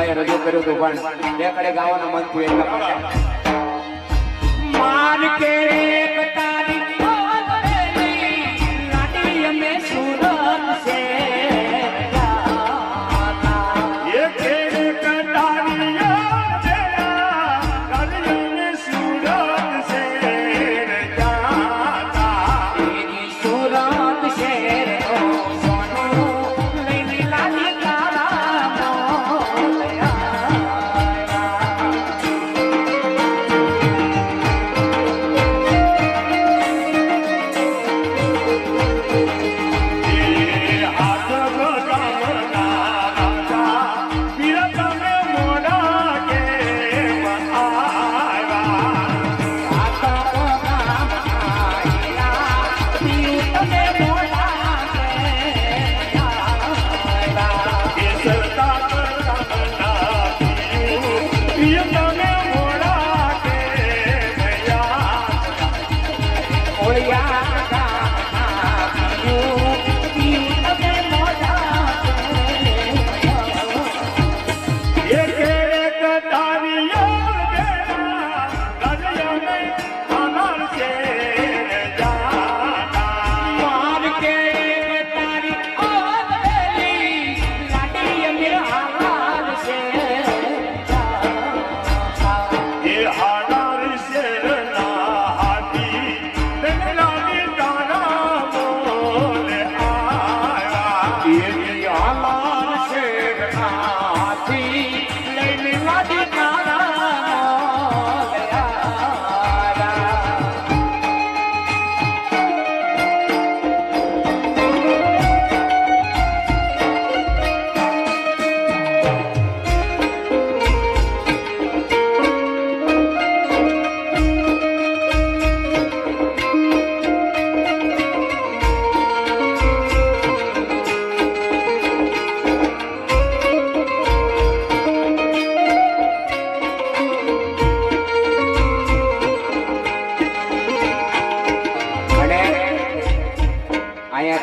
ભાઈએ રજૂ કર્યું હતું પણ બે કડે ગાવાનું મન થયું એટલા માટે માન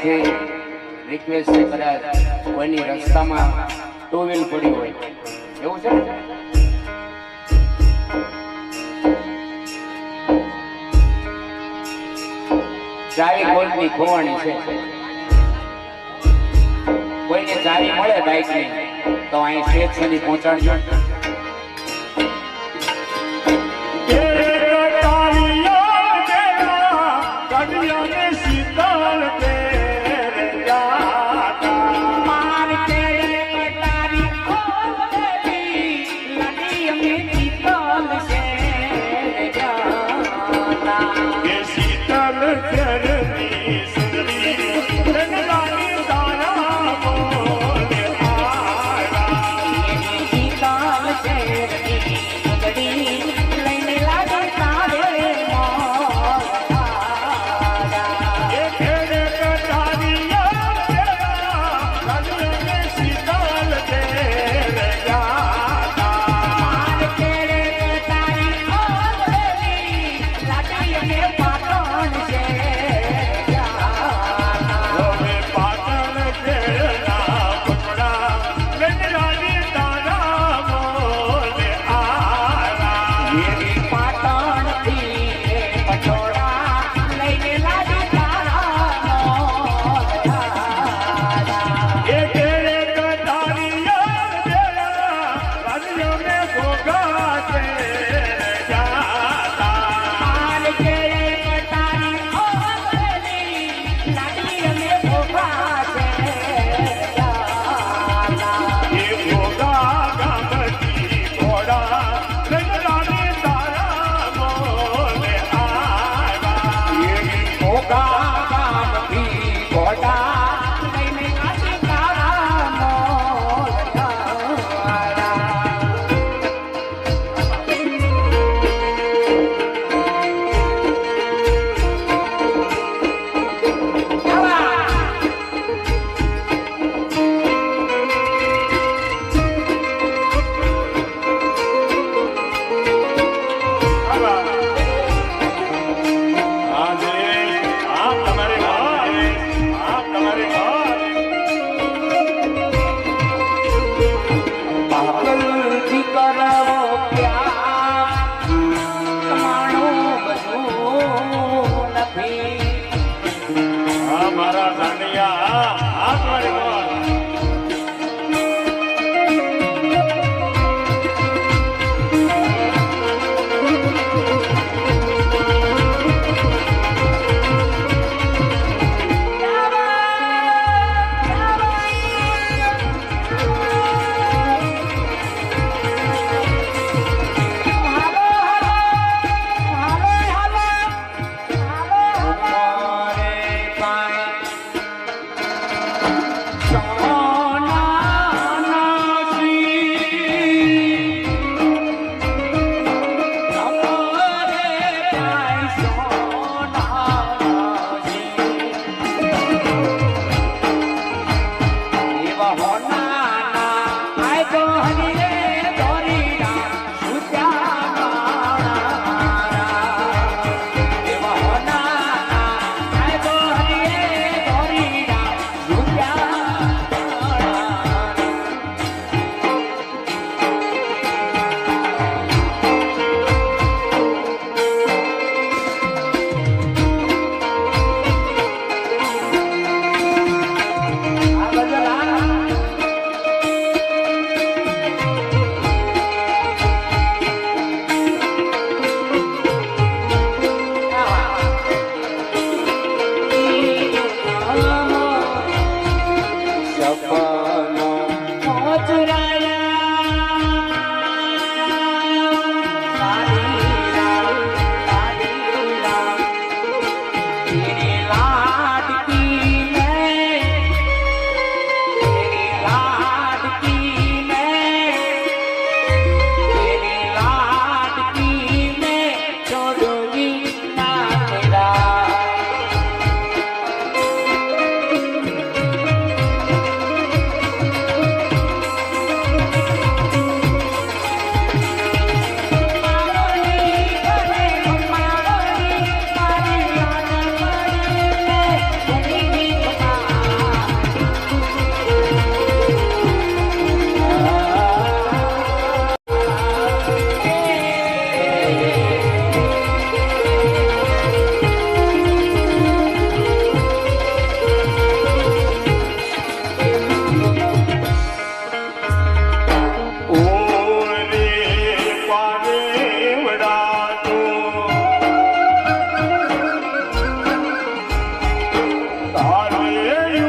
જે રિક્વેસ્ટ કદાચ કોઈની રસ્તામાં ટુ વ્હીલ પડી હોય. એવું છે ચાવી ગોલ્ડની ખોવાણી છે. કોઈને ચાવી મળે બાઇકની તો અહીં સ્ટેશનની પહોંચાડજો. you.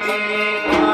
Thank you.